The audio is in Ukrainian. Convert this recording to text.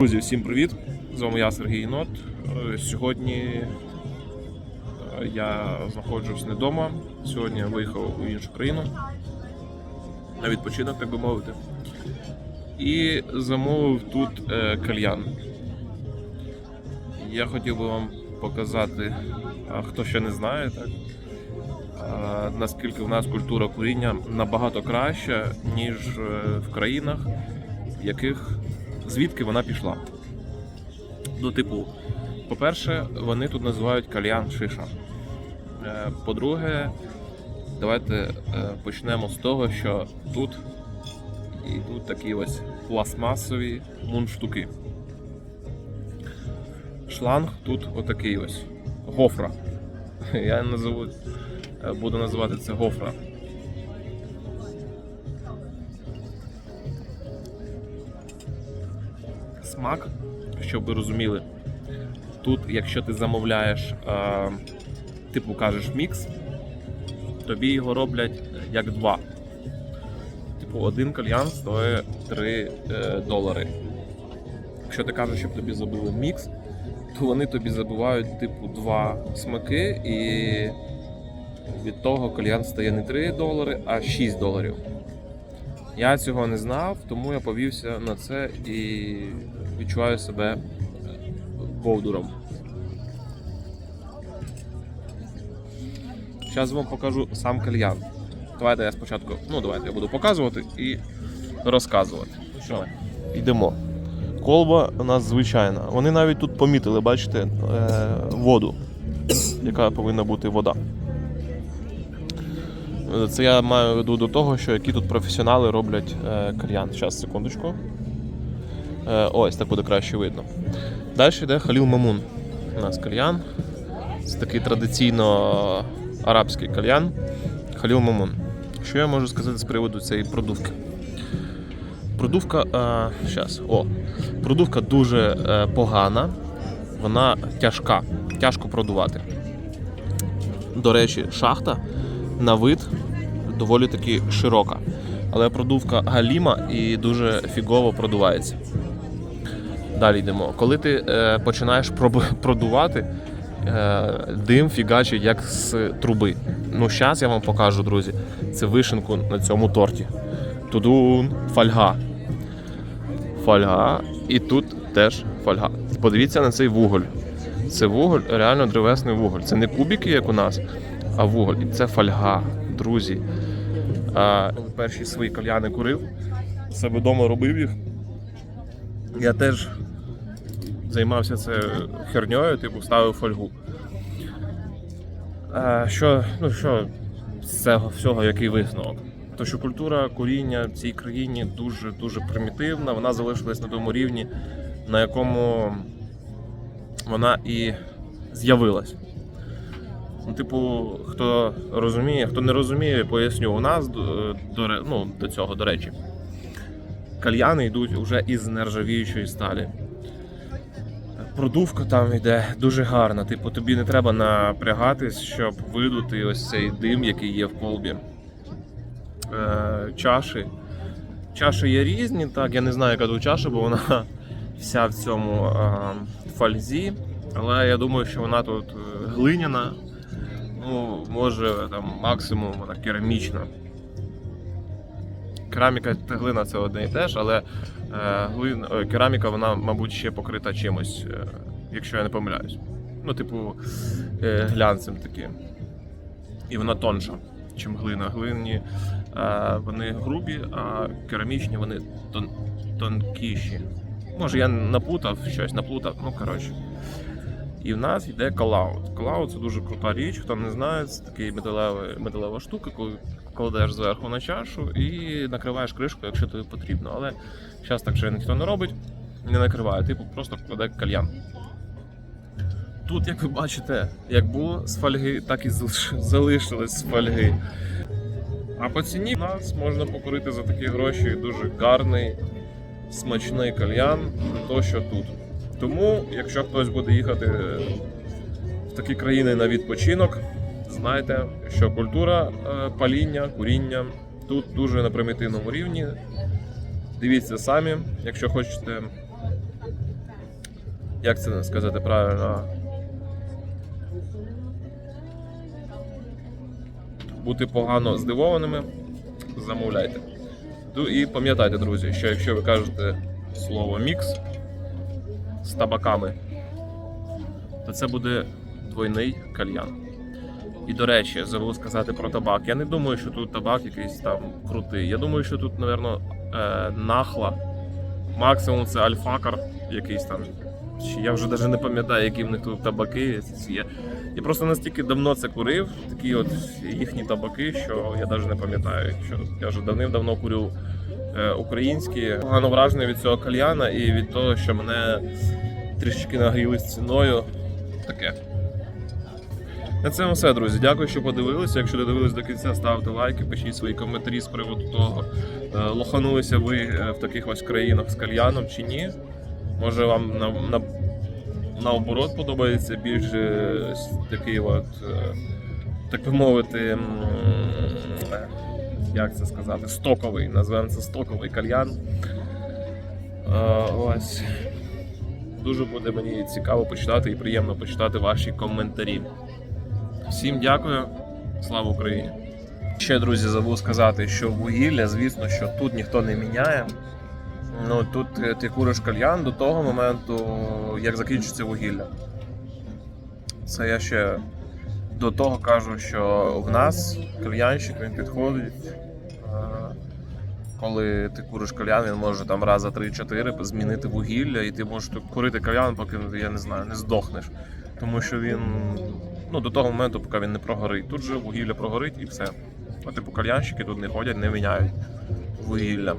Друзі, всім привіт! З вами я Сергій Нот. Е, Сьогодні е, я знаходжусь не вдома. Сьогодні я виїхав у іншу країну на відпочинок, так би мовити. І замовив тут е, кальян. Я хотів би вам показати, хто ще не знає, так, наскільки в нас культура куріння набагато краща, ніж в країнах, в яких звідки вона пішла. Ну, типу, по-перше, вони тут називають кальян шиша. Е, По-друге, давайте е, почнемо з того, що тут йдуть такі ось пластмасові мундштуки. Шланг тут отакий ось. Гофра. Я назову, е, буду називати це гофра. Смак, щоб ви розуміли, тут, якщо ти замовляєш, е, типу кажеш мікс, тобі його роблять як два. Типу, один кальян стоїть 3 е, долари. Якщо ти кажеш, щоб тобі забили мікс, то вони тобі забивають типу два смаки, і від того кальян стає не 3 долари, а 6 доларів. Я цього не знав, тому я повівся на це і відчуваю себе бовдуром. Зараз вам покажу сам кальян. Давайте я спочатку, ну давайте я буду показувати і розказувати. Що? Йдемо. Колба у нас звичайна. Вони навіть тут помітили, бачите, е, воду, яка повинна бути вода. Це я маю в виду до того, що які тут професіонали роблять е, кальян. Зараз, секундочку. Е, ось, так буде краще видно. Далі йде Халіл Мамун. У нас кальян. Це такий традиційно арабський кальян. Халіл Мамун. Що я можу сказати з приводу цієї продувки? Продувка. Е, щас, о, продувка дуже погана, вона тяжка, тяжко продувати. До речі, шахта на вид доволі таки широка. Але продувка галіма і дуже фігово продувається. Далі йдемо. Коли ти е, починаєш продувати, е, дим фігачить як з труби. Ну, зараз я вам покажу, друзі. Це вишенку на цьому торті. Тудун, фольга. Фольга. І тут теж фольга. Подивіться на цей вуголь. Це вуголь, реально древесний вуголь. Це не кубики, як у нас, а вуголь. І це фольга, друзі. А, перші свої кальяни курив, себе вдома робив їх. Я теж займався це херньою, типу ставив фольгу. А, що, ну що з цього всього, який висновок? То що культура куріння в цій країні дуже дуже примітивна, вона залишилась на тому рівні, на якому вона і з'явилась. Ну, типу, хто розуміє, хто не розуміє, поясню. У нас до, до, ну, до цього, до речі, кальяни йдуть вже із нержавіючої сталі. Продувка там йде дуже гарна. Типу, тобі не треба напрягатись, щоб видути ось цей дим, який є в колбі. Е, чаші. Чаші є різні, так, я не знаю, яка тут чаша, бо вона вся в цьому е, фальзі. Але я думаю, що вона тут е, глиняна. Ну, може, там максимум вона керамічна. Кераміка та глина це одне і те ж, але е, глин, е, кераміка, вона, мабуть, ще покрита чимось, е, якщо я не помиляюсь. Ну, типу, глянцем таким. І вона тонша, чим глина. Глині е, вони грубі, а керамічні вони тон, тонкіші. Може, я напутав щось, наплутав, ну коротше. І в нас йде колаут. Колаут це дуже крута річ. Хто не знає, це такий металевий, металева штука, коли кладеш зверху на чашу і накриваєш кришку, якщо тобі потрібно. Але зараз так вже ніхто не робить, не накриває, типу просто кладе кальян. Тут, як ви бачите, як було з фольги, так і залиш- залишилось з фольги. А по ціні нас можна покурити за такі гроші дуже гарний, смачний кальян, то що тут. Тому, якщо хтось буде їхати в такі країни на відпочинок, знайте, що культура е, паління, куріння тут дуже на примітивному рівні. Дивіться самі, якщо хочете Як це сказати правильно? Бути погано здивованими, замовляйте. Ну і пам'ятайте, друзі, що якщо ви кажете слово мікс з табаками, то це буде двойний кальян. І до речі, забув сказати про табак. Я не думаю, що тут табак якийсь там крутий. Я думаю, що тут, напевно, е, нахла. Максимум це альфакар якийсь там. Я вже навіть не пам'ятаю, які в них тут табаки. Я, я просто настільки давно це курив, такі от їхні табаки, що я навіть не пам'ятаю. Що я вже давним-давно курю е, українські. Погано вражений від цього кальяна і від того, що мене трішечки нагріли з ціною. Таке. На цьому все, друзі. Дякую, що подивилися. Якщо додивились до кінця, ставте лайки, пишіть свої коментарі з приводу того, е, лоханулися ви е, в таких ось країнах з кальяном чи ні. Може вам на, на, наоборот подобається більш е, такий от, е, так би мовити, е, як це сказати, стоковий, називаємо це стоковий кальян. Ось. Дуже буде мені цікаво почитати і приємно почитати ваші коментарі. Всім дякую, слава Україні! Ще, друзі, забув сказати, що вугілля, звісно, що тут ніхто не міняє. Ну тут е, ти куриш кальян до того моменту, як закінчиться вугілля. Це я ще до того кажу, що в нас кальянщик він підходить. е, Коли ти куриш кальян, він може там раз за 3-4 змінити вугілля, і ти можеш курити кальян, поки я не знаю, не здохнеш. Тому що він ну, до того моменту, поки він не прогорить. Тут же вугілля прогорить і все. А типу кальянщики тут не ходять, не міняють вугілля.